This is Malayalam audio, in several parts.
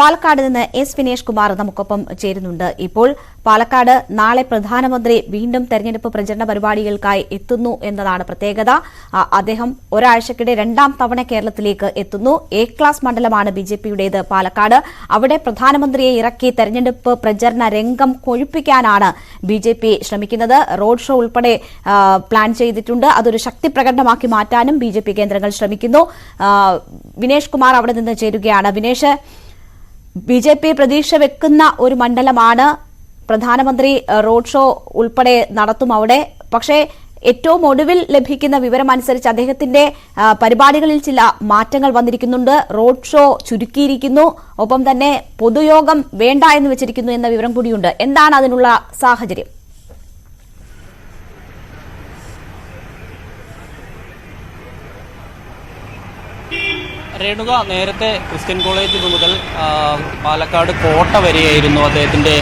പാലക്കാട് നിന്ന് എസ് വിനേഷ് കുമാർ നമുക്കൊപ്പം ചേരുന്നുണ്ട്. ഇപ്പോൾ പാലക്കാട് നാളെ പ്രധാനമന്ത്രി വീണ്ടും തെരഞ്ഞെടുപ്പ് പ്രചരണ പരിപാടികൾക്കായി എത്തുന്നു എന്നതാണ് പ്രത്യേകത. അദ്ദേഹം ഒരാഴ്ചക്കിടെ രണ്ടാം തവണ കേരളത്തിലേക്ക് എത്തുന്നു. എ ക്ലാസ് മണ്ഡലമാണ് ബി ജെ പിയുടേത് പാലക്കാട്. അവിടെ പ്രധാനമന്ത്രിയെ ഇറക്കി തെരഞ്ഞെടുപ്പ് പ്രചരണ രംഗം കൊഴുപ്പിക്കാനാണ് ബി ജെ പി ശ്രമിക്കുന്നത്. റോഡ് ഷോ ഉൾപ്പെടെ പ്ലാൻ ചെയ്തിട്ടുണ്ട്. അതൊരു ശക്തി പ്രകടനമാക്കി മാറ്റാനും ബി ജെ പി കേന്ദ്രങ്ങൾ ശ്രമിക്കുന്നു. വിനേഷ് കുമാർ അവിടെ നിന്ന് ചേരുകയാണ്. വിനേഷ് ബി ജെ പി പ്രതീക്ഷ വെക്കുന്ന ഒരു മണ്ഡലമാണ് പ്രധാനമന്ത്രി റോഡ് ഷോ ഉൾപ്പെടെ നടത്തും അവിടെ. പക്ഷേ ഏറ്റവും ഒടുവിൽ ലഭിക്കുന്ന വിവരമനുസരിച്ച് അദ്ദേഹത്തിന്റെ പരിപാടികളിൽ ചില മാറ്റങ്ങൾ വന്നിരിക്കുന്നുണ്ട്. റോഡ് ഷോ ചുരുക്കിയിരിക്കുന്നു. ഒപ്പം തന്നെ പൊതുയോഗം വേണ്ട എന്ന് വെച്ചിരിക്കുന്നു എന്ന വിവരം കൂടിയുണ്ട്. എന്താണ് അതിനുള്ള സാഹചര്യം? രേണുക നേരത്തെ ക്രിസ്ത്യൻ കോളേജ് മുതൽ പാലക്കാട് കോട്ട വരെയായിരുന്നു അദ്ദേഹത്തിന്റെ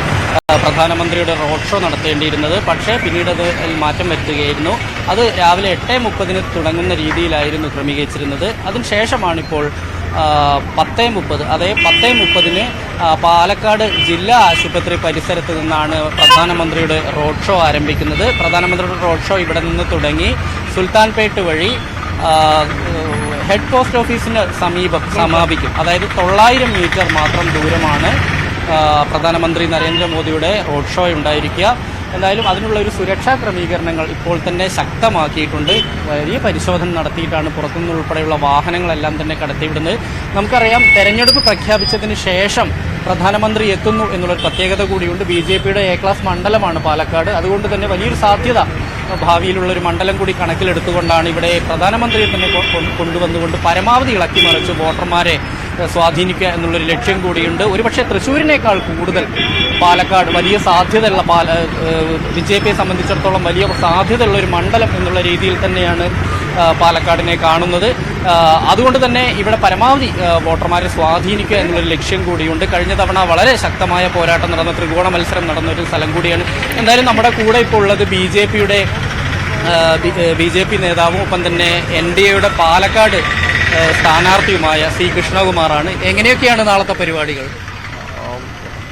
പ്രധാനമന്ത്രിയുടെ റോഡ് ഷോ നടത്തേണ്ടിയിരുന്നത്. പക്ഷേ പിന്നീട് അത് മാറ്റം വരുത്തുകയായിരുന്നു. അത് രാവിലെ എട്ട് മുപ്പതിന് തുടങ്ങുന്ന രീതിയിലായിരുന്നു ക്രമീകരിച്ചിരുന്നത്. അതിനുശേഷമാണിപ്പോൾ പത്ത് മുപ്പത് അതായത് പത്ത് മുപ്പതിന് പാലക്കാട് ജില്ലാ ആശുപത്രി പരിസരത്ത് നിന്നാണ് പ്രധാനമന്ത്രിയുടെ റോഡ് ഷോ ആരംഭിക്കുന്നത്. പ്രധാനമന്ത്രിയുടെ റോഡ് ഷോ ഇവിടെ നിന്ന് തുടങ്ങി സുൽത്താൻപേട്ട് വഴി ഹെഡ് പോസ്റ്റ് ഓഫീസിന് സമീപം സമാപിക്കും. അതായത് തൊള്ളായിരം മീറ്റർ മാത്രം ദൂരമാണ് പ്രധാനമന്ത്രി നരേന്ദ്രമോദിയുടെ റോഡ് ഷോ ഉണ്ടായിരിക്കുക. എന്തായാലും അതിനുള്ള ഒരു സുരക്ഷാ ക്രമീകരണങ്ങൾ ഇപ്പോൾ തന്നെ ശക്തമാക്കിയിട്ടുണ്ട്. വലിയ പരിശോധന നടത്തിയിട്ടാണ് പുറത്തുനിന്നുൾപ്പെടെയുള്ള വാഹനങ്ങളെല്ലാം തന്നെ കടത്തിവിടുന്നത്. നമുക്കറിയാം തെരഞ്ഞെടുപ്പ് പ്രഖ്യാപിച്ചതിന് ശേഷം പ്രധാനമന്ത്രി എത്തുന്നു എന്നുള്ളൊരു പ്രത്യേകത കൂടിയുണ്ട്. ബി ജെ പിയുടെ എ ക്ലാസ് മണ്ഡലമാണ് പാലക്കാട്. അതുകൊണ്ട് തന്നെ വലിയൊരു സാധ്യത ഭാവിയിലുള്ള ഒരു മണ്ഡലം കൂടി കണക്കിലെടുത്തുകൊണ്ടാണ് ഇവിടെ പ്രധാനമന്ത്രിയെ തന്നെ കൊണ്ടുവന്നുകൊണ്ട് പരമാവധി ഇളക്കി മറിച്ച് വോട്ടർമാരെ സ്വാധീനിക്കുക എന്നുള്ളൊരു ലക്ഷ്യം കൂടിയുണ്ട്. ഒരുപക്ഷെ തൃശ്ശൂരിനേക്കാൾ കൂടുതൽ പാലക്കാട് വലിയ സാധ്യതയുള്ള പാല ബി ജെ പിയെ സംബന്ധിച്ചിടത്തോളം വലിയ സാധ്യതയുള്ള ഒരു മണ്ഡലം എന്നുള്ള രീതിയിൽ തന്നെയാണ് പാലക്കാടിനെ കാണുന്നത്. അതുകൊണ്ട് തന്നെ ഇവിടെ പരമാവധി വോട്ടർമാരെ സ്വാധീനിക്കുക എന്നുള്ളൊരു ലക്ഷ്യം കൂടിയുണ്ട്. കഴിഞ്ഞ തവണ വളരെ ശക്തമായ പോരാട്ടം നടന്ന ത്രികോണ മത്സരം നടന്ന ഒരു സ്ഥലം കൂടിയാണ്. എന്തായാലും നമ്മുടെ കൂടെ ഇപ്പോൾ ഉള്ളത് ബി ജെ പിയുടെ ബി ജെ പി നേതാവും ഒപ്പം തന്നെ എൻ ഡി എയുടെ പാലക്കാട് സ്ഥാനാർത്ഥിയുമായ സി കൃഷ്ണകുമാറാണ്. എങ്ങനെയൊക്കെയാണ് നാളത്തെ പരിപാടികൾ?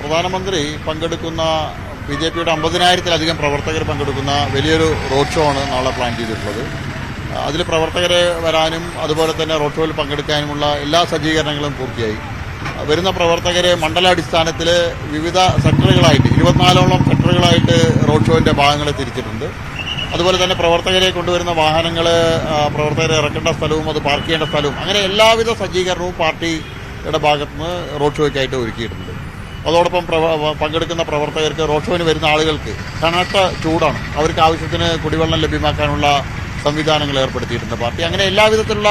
പ്രധാനമന്ത്രി പങ്കെടുക്കുന്ന ബി ജെ പിയുടെ അമ്പതിനായിരത്തിലധികം പ്രവർത്തകർ പങ്കെടുക്കുന്ന വലിയൊരു റോഡ് ഷോ ആണ് നാളെ പ്ലാൻ ചെയ്തിട്ടുള്ളത്. അതിൽ പ്രവർത്തകരെ വരാനും അതുപോലെ തന്നെ റോഡ് ഷോയിൽ പങ്കെടുക്കാനുമുള്ള എല്ലാ സജ്ജീകരണങ്ങളും പൂർത്തിയായി. വരുന്ന പ്രവർത്തകരെ മണ്ഡലാടിസ്ഥാനത്തിൽ വിവിധ സെക്ടറുകളായിട്ട് ഇരുപത്തിനാലോളം സെക്ടറുകളായിട്ട് റോഡ് ഷോയിന്റെ ഭാഗങ്ങളെ തിരിച്ചിട്ടുണ്ട്. അതുപോലെ തന്നെ പ്രവർത്തകരെ കൊണ്ടുവരുന്ന വാഹനങ്ങൾ പ്രവർത്തകരെ ഇറക്കേണ്ട സ്ഥലവും അത് പാർക്ക് ചെയ്യേണ്ട സ്ഥലവും അങ്ങനെ എല്ലാവിധ സജ്ജീകരണവും പാർട്ടിയുടെ ഭാഗത്തുനിന്ന് റോഡ് ഷോയ്ക്കായിട്ട് ഒരുക്കിയിട്ടുണ്ട്. അതോടൊപ്പം പങ്കെടുക്കുന്ന പ്രവർത്തകർക്ക് റോഡ് ഷോയിന് വരുന്ന ആളുകൾക്ക് കനത്ത ചൂടാണ്. അവർക്ക് ആവശ്യത്തിന് കുടിവെള്ളം ലഭ്യമാക്കാനുള്ള സംവിധാനങ്ങൾ ഏർപ്പെടുത്തിയിട്ടുണ്ട് പാർട്ടി. അങ്ങനെ എല്ലാവിധത്തിലുള്ള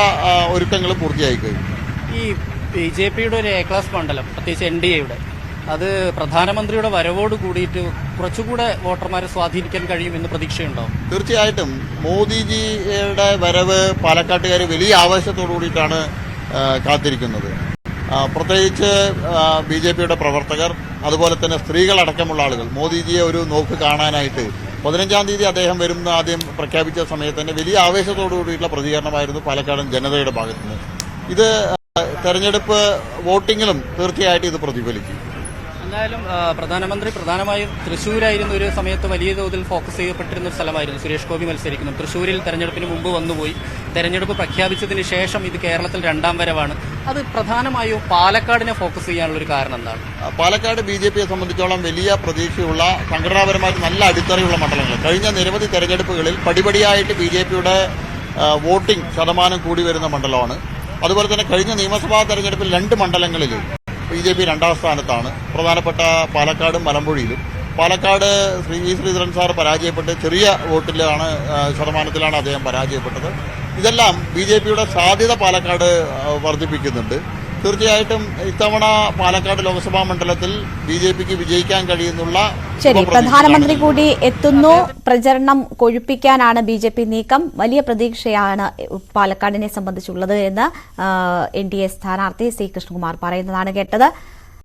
ഒരുക്കങ്ങളും പൂർത്തിയായി കഴിഞ്ഞു ഈ ബി ജെ പിയുടെ ഒരു എ ക്ലാസ് മണ്ഡലം പ്രത്യേകിച്ച് എൻ ഡി എയുടെ അത് പ്രധാനമന്ത്രിയുടെ വരവോട് കൂടിയിട്ട് കുറച്ചുകൂടെ വോട്ടർമാരെ സ്വാധീനിക്കാൻ കഴിയുമെന്ന് പ്രതീക്ഷയുണ്ടോ? തീർച്ചയായിട്ടും. മോദിജിയുടെ വരവ് പാലക്കാട്ടുകാർ വലിയ ആവേശത്തോടു കൂടിയിട്ടാണ് കാത്തിരിക്കുന്നത്. പ്രത്യേകിച്ച് ബി ജെ പിയുടെ പ്രവർത്തകർ അതുപോലെ തന്നെ സ്ത്രീകളടക്കമുള്ള ആളുകൾ. മോദിജിയെ ഒരു നോക്ക് കാണാനായിട്ട് പതിനഞ്ചാം തീയതി അദ്ദേഹം വരുന്ന ആദ്യം പ്രഖ്യാപിച്ച സമയത്ത് തന്നെ വലിയ ആവേശത്തോടു കൂടിയിട്ടുള്ള പ്രതികരണമായിരുന്നു പാലക്കാടൻ ജനതയുടെ ഭാഗത്തുനിന്ന്. ഇത് തെരഞ്ഞെടുപ്പ് വോട്ടിങ്ങിലും തീർച്ചയായിട്ടും ഇത് പ്രതിഫലിക്കും. എന്തായാലും പ്രധാനമന്ത്രി പ്രധാനമായും തൃശ്ശൂരായിരുന്നു ഒരു സമയത്ത് വലിയ തോതിൽ ഫോക്കസ് ചെയ്യപ്പെട്ടിരുന്ന ഒരു സ്ഥലമായിരുന്നു. സുരേഷ് ഗോപി മത്സരിക്കുന്നു. തൃശ്ശൂരിൽ തെരഞ്ഞെടുപ്പിന് മുമ്പ് വന്നുപോയി. തെരഞ്ഞെടുപ്പ് പ്രഖ്യാപിച്ചതിന് ശേഷം ഇത് കേരളത്തിൽ രണ്ടാം വരവാണ്. അത് പ്രധാനമായും പാലക്കാടിനെ ഫോക്കസ് ചെയ്യാനുള്ള ഒരു കാരണം എന്താണ്? പാലക്കാട് ബി ജെ പിയെ സംബന്ധിച്ചോളം വലിയ പ്രതീക്ഷയുള്ള സംഘടനാപരമായിട്ട് നല്ല അടിത്തറയുള്ള മണ്ഡലങ്ങൾ. കഴിഞ്ഞ നിരവധി തെരഞ്ഞെടുപ്പുകളിൽ പടിപടിയായിട്ട് ബി ജെ പിയുടെ വോട്ടിംഗ് ശതമാനം കൂടി വരുന്ന മണ്ഡലമാണ്. അതുപോലെ തന്നെ കഴിഞ്ഞ നിയമസഭാ തെരഞ്ഞെടുപ്പിൽ രണ്ട് മണ്ഡലങ്ങളിൽ ബി ജെ പി രണ്ടാം സ്ഥാനത്താണ്. പ്രധാനപ്പെട്ട പാലക്കാടും മലമ്പുഴയിലും. പാലക്കാട് ശ്രീ വി ശ്രീധരൻ സാർ പരാജയപ്പെട്ട് ചെറിയ വോട്ടിലാണ് ശതമാനത്തിലാണ് അദ്ദേഹം പരാജയപ്പെട്ടത്. ഇതെല്ലാം ബി ജെ പിയുടെ സാധ്യത പാലക്കാട് വർദ്ധിപ്പിക്കുന്നുണ്ട്. തീർച്ചയായിട്ടും ഇത്തവണ പാലക്കാട് ലോക്സഭാ മണ്ഡലത്തിൽ ബി ജെ പിക്ക് വിജയിക്കാൻ കഴിയുന്നുള്ള ശരി പ്രധാനമന്ത്രി കൂടി എത്തുന്നു. പ്രചരണം കൊഴുപ്പിക്കാനാണ് ബി ജെ പി നീക്കം. വലിയ പ്രതീക്ഷയാണ് പാലക്കാടിനെ സംബന്ധിച്ചുള്ളത് എന്ന് എൻ ഡി എ സ്ഥാനാർത്ഥി സി കൃഷ്ണകുമാർ പറയുന്നതാണ് കേട്ടത്.